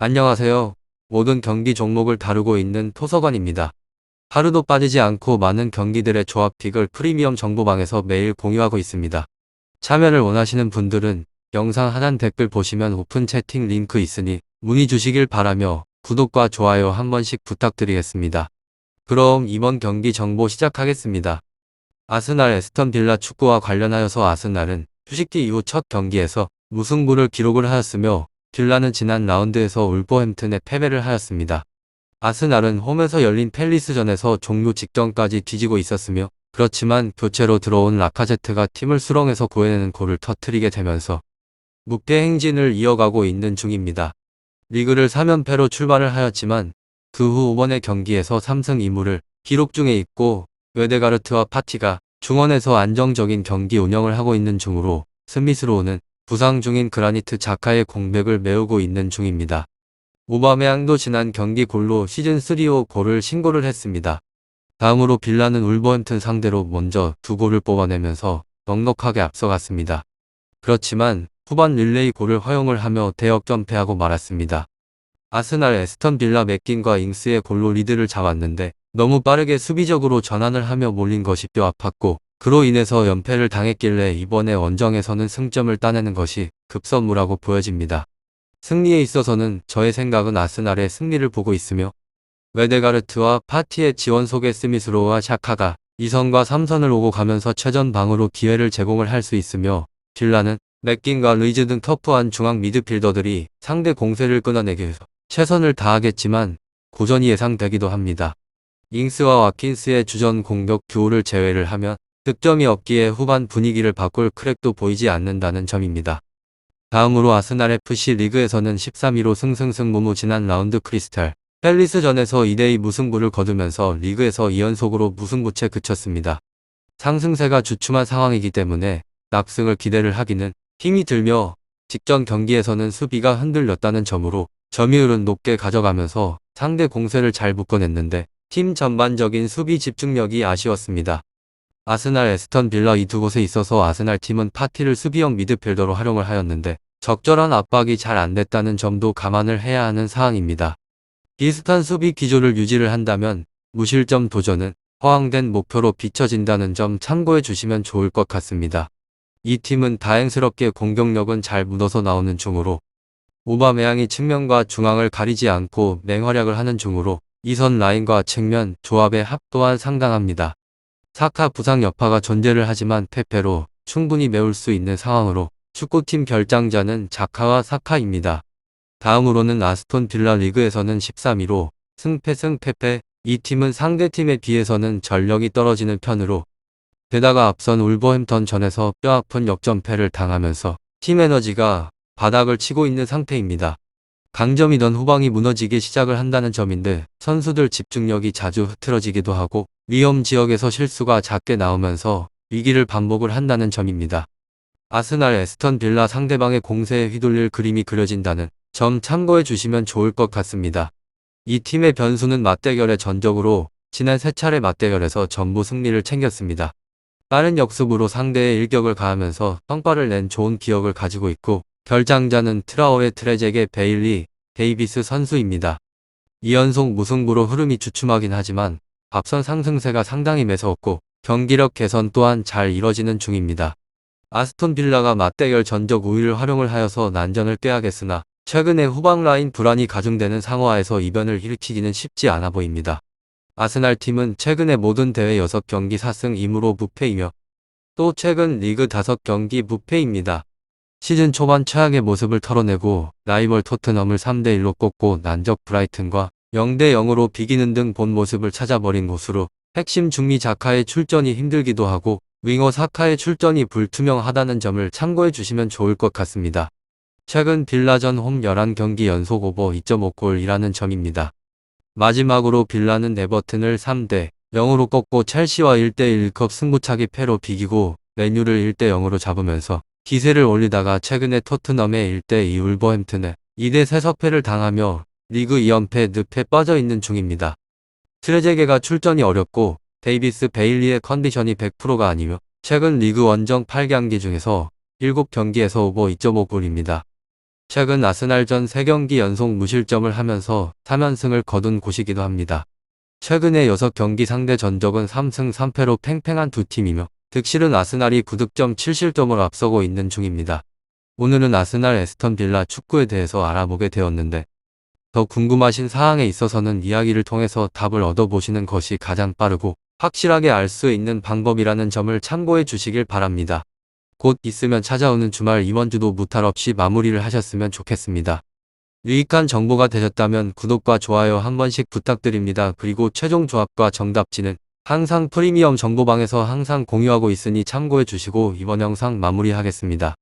안녕하세요. 모든 경기 종목을 다루고 있는 토서관입니다. 하루도 빠지지 않고 많은 경기들의 조합픽을 프리미엄 정보방에서 매일 공유하고 있습니다. 참여를 원하시는 분들은 영상 하단 댓글 보시면 오픈 채팅 링크 있으니 문의 주시길 바라며 구독과 좋아요 한 번씩 부탁드리겠습니다. 그럼 이번 경기 정보 시작하겠습니다. 아스날 에스턴 빌라 축구와 관련하여서 아스날은 휴식기 이후 첫 경기에서 무승부를 기록을 하였으며 빌라는 지난 라운드에서 울버햄튼에 패배를 하였습니다. 아스날은 홈에서 열린 펠리스전에서 종료 직전까지 뒤지고 있었으며 그렇지만 교체로 들어온 라카제트가 팀을 수렁에서 구해내는 골을 터트리게 되면서 무패 행진을 이어가고 있는 중입니다. 리그를 3연패로 출발을 하였지만 그 후 5번의 경기에서 3승 2무를 기록 중에 있고 웨데가르트와 파티가 중원에서 안정적인 경기 운영을 하고 있는 중으로 스미스로우는 부상 중인 그라니트 자카의 공백을 메우고 있는 중입니다. 오바메양도 지난 경기 골로 시즌3호 골을 신고를 했습니다. 다음으로 빌라는 울버햄튼 상대로 먼저 두 골을 뽑아내면서 넉넉하게 앞서갔습니다. 그렇지만 후반 릴레이 골을 허용을 하며 대역전패하고 말았습니다. 아스날 에스턴 빌라 맥긴과 잉스의 골로 리드를 잡았는데 너무 빠르게 수비적으로 전환을 하며 몰린 것이 뼈 아팠고 그로 인해서 연패를 당했길래 이번에 원정에서는 승점을 따내는 것이 급선무라고 보여집니다. 승리에 있어서는 저의 생각은 아스날의 승리를 보고 있으며 웨데가르트와 파티의 지원 속에 스미스로와 샤카가 2선과 3선을 오고 가면서 최전방으로 기회를 제공을 할 수 있으며 빌라는 맥긴과 루이즈 등 터프한 중앙 미드필더들이 상대 공세를 끊어내기 위해서 최선을 다하겠지만 고전이 예상되기도 합니다. 잉스와 와킨스의 주전 공격 듀오를 제외를 하면 득점이 없기에 후반 분위기를 바꿀 크랙도 보이지 않는다는 점입니다. 다음으로 아스날 FC 리그에서는 13위로 승승승무무 지난 라운드 크리스탈 팰리스전에서 2대2 무승부를 거두면서 리그에서 2연속으로 무승부채 그쳤습니다. 상승세가 주춤한 상황이기 때문에 낙승을 기대를 하기는 힘이 들며 직전 경기에서는 수비가 흔들렸다는 점으로 점유율은 높게 가져가면서 상대 공세를 잘 묶어냈는데 팀 전반적인 수비 집중력이 아쉬웠습니다. 아스날 에스턴 빌라 이 두 곳에 있어서 아스날 팀은 파티를 수비형 미드필더로 활용을 하였는데 적절한 압박이 잘 안됐다는 점도 감안을 해야 하는 사항입니다. 비슷한 수비 기조를 유지를 한다면 무실점 도전은 허황된 목표로 비춰진다는 점 참고해 주시면 좋을 것 같습니다. 이 팀은 다행스럽게 공격력은 잘 묻어서 나오는 중으로 오바메양이 측면과 중앙을 가리지 않고 맹활약을 하는 중으로 이선 라인과 측면 조합의 합 또한 상당합니다. 사카 부상 여파가 존재를 하지만 페페로 충분히 메울 수 있는 상황으로 축구팀 결장자는 자카와 사카입니다. 다음으로는 아스톤 빌라 리그에서는 13위로 승패승 패패 이 팀은 상대팀에 비해서는 전력이 떨어지는 편으로 게다가 앞선 울버햄턴 전에서 뼈아픈 역전패를 당하면서 팀 에너지가 바닥을 치고 있는 상태입니다. 강점이던 후방이 무너지기 시작을 한다는 점인데 선수들 집중력이 자주 흐트러지기도 하고 위험 지역에서 실수가 작게 나오면서 위기를 반복을 한다는 점입니다. 아스날 에스턴 빌라 상대방의 공세에 휘둘릴 그림이 그려진다는 점 참고해 주시면 좋을 것 같습니다. 이 팀의 변수는 맞대결의 전적으로 지난 세 차례 맞대결에서 전부 승리를 챙겼습니다. 빠른 역습으로 상대의 일격을 가하면서 성과를 낸 좋은 기억을 가지고 있고 결장자는 트라오의 트레제게 베일리, 데이비스 선수입니다. 2연속 무승부로 흐름이 주춤하긴 하지만 앞선 상승세가 상당히 매서웠고 경기력 개선 또한 잘 이뤄지는 중입니다. 아스톤 빌라가 맞대결 전적 우위를 활용을 하여서 난전을 꾀하겠으나 최근에 후방 라인 불안이 가중되는 상황에서 이변을 일으키기는 쉽지 않아 보입니다. 아스날 팀은 최근에 모든 대회 6경기 4승 2무로 무패이며 또 최근 리그 5경기 무패입니다. 시즌 초반 최악의 모습을 털어내고 라이벌 토트넘을 3대1로 꺾고 난적 브라이튼과 0대 0으로 비기는 등 본 모습을 찾아버린 곳으로 핵심 중미 자카의 출전이 힘들기도 하고 윙어 사카의 출전이 불투명하다는 점을 참고해 주시면 좋을 것 같습니다. 최근 빌라전 홈 11경기 연속 오버 2.5골이라는 점입니다. 마지막으로 빌라는 에버튼을 3대 0으로 꺾고 첼시와 1대 1 컵 승부차기 패로 비기고 메뉴를 1대 0으로 잡으면서 기세를 올리다가 최근에 토트넘의 1대 2 울버햄튼에 2대 3 석패를 당하며 리그 2연패 늪에 빠져 있는 중입니다. 트레제게가 출전이 어렵고 데이비스 베일리의 컨디션이 100%가 아니며 최근 리그 원정 8경기 중에서 7경기에서 오버 2.5골입니다. 최근 아스날전 3경기 연속 무실점을 하면서 3연승을 거둔 곳이기도 합니다. 최근에 6경기 상대 전적은 3승 3패로 팽팽한 두 팀이며 득실은 아스날이 9득점 7실점으로 앞서고 있는 중입니다. 오늘은 아스날 에스턴 빌라 축구에 대해서 알아보게 되었는데 더 궁금하신 사항에 있어서는 이야기를 통해서 답을 얻어보시는 것이 가장 빠르고 확실하게 알 수 있는 방법이라는 점을 참고해 주시길 바랍니다. 곧 있으면 찾아오는 주말 이번 주도 무탈 없이 마무리를 하셨으면 좋겠습니다. 유익한 정보가 되셨다면 구독과 좋아요 한 번씩 부탁드립니다. 그리고 최종 조합과 정답지는 항상 프리미엄 정보방에서 항상 공유하고 있으니 참고해 주시고 이번 영상 마무리하겠습니다.